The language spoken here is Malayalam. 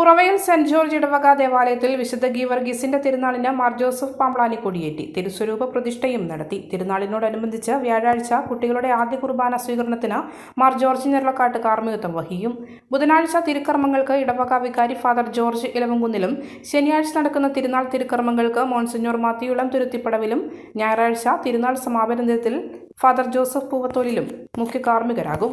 പുറവയിൽ സെന്റ് ജോർജ് ഇടവക ദേവാലയത്തിൽ വിശുദ്ധ ഗീവർഗീസിന്റെ തിരുനാളിന് മാർ ജോസഫ് പാമ്പ്ളാനി കൊടിയേറ്റി. തിരുസ്വരൂപ പ്രതിഷ്ഠയും നടത്തി. തിരുനാളിനോടനുബന്ധിച്ച് വ്യാഴാഴ്ച കുട്ടികളുടെ ആദ്യ കുർബാന സ്വീകരണത്തിന് മാർ ജോർജ് നെറളക്കാട്ട് കാർമ്മികത്വം വഹിക്കും. ബുധനാഴ്ച തിരുക്കർമ്മങ്ങൾക്ക് ഇടവക വികാരി ഫാദർ ജോർജ് ഇലവങ്കുന്നിലും ശനിയാഴ്ച നടക്കുന്ന തിരുനാൾ തിരുക്കർമ്മങ്ങൾക്ക് മോൺസിഞ്ഞോർ മാത്തിയുളം തുരുത്തിപ്പടവിലും ഞായറാഴ്ച തിരുനാൾ സമാപന ദിനത്തിൽ ഫാദർ ജോസഫ് പൂവത്തോലിലും മുഖ്യ കാർമ്മികരാകും.